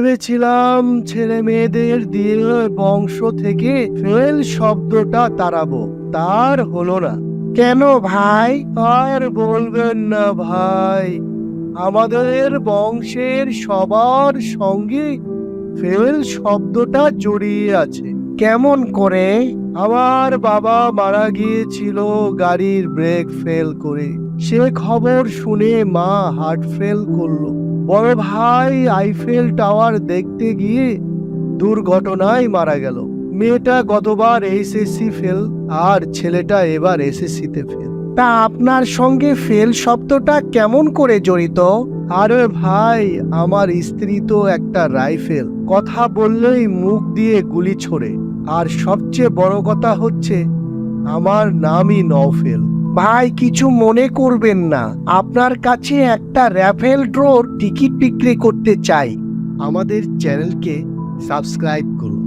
ভেবেছিলাম ছেলে মেয়েদের দিয়ে বংশ থেকে ফেল শব্দটা তাড়াবো। তার হলো না। কেন ভাই? আর বলবেন না ভাই। আমাদের বংশের সবার সঙ্গে ফেল শব্দটা জড়িয়ে আছে। কেমন করে? আমার বাবা মারা গিয়েছিল গাড়ির ব্রেক ফেল করে। সে খবর শুনে মা হার্ট ফেল করল। বড় ভাই আইফেল টাওয়ার দেখতে গিয়ে দুর্ঘটনায় মারা গেল। মেয়েটা গতবার এইচএসসি ফেল আর ছেলেটা এবার এসএসসিতে ফেল। তা আপনার সঙ্গে ফেল শব্দটা কেমন করে জড়িত? আরে ভাই, আমার স্ত্রী তো একটা রাইফেল। কথা বললেই মুখ দিয়ে গুলি ছোড়ে। আর সবচেয়ে বড় কথা হচ্ছে, আমার নামই নওফেল। ভাই, কিছু মনে করবেন না। আপনার কাছে একটা র্যাফেল ড্রোর টিকিট বিক্রি করতে চাই। আমাদের চ্যানেলকে সাবস্ক্রাইব করুন।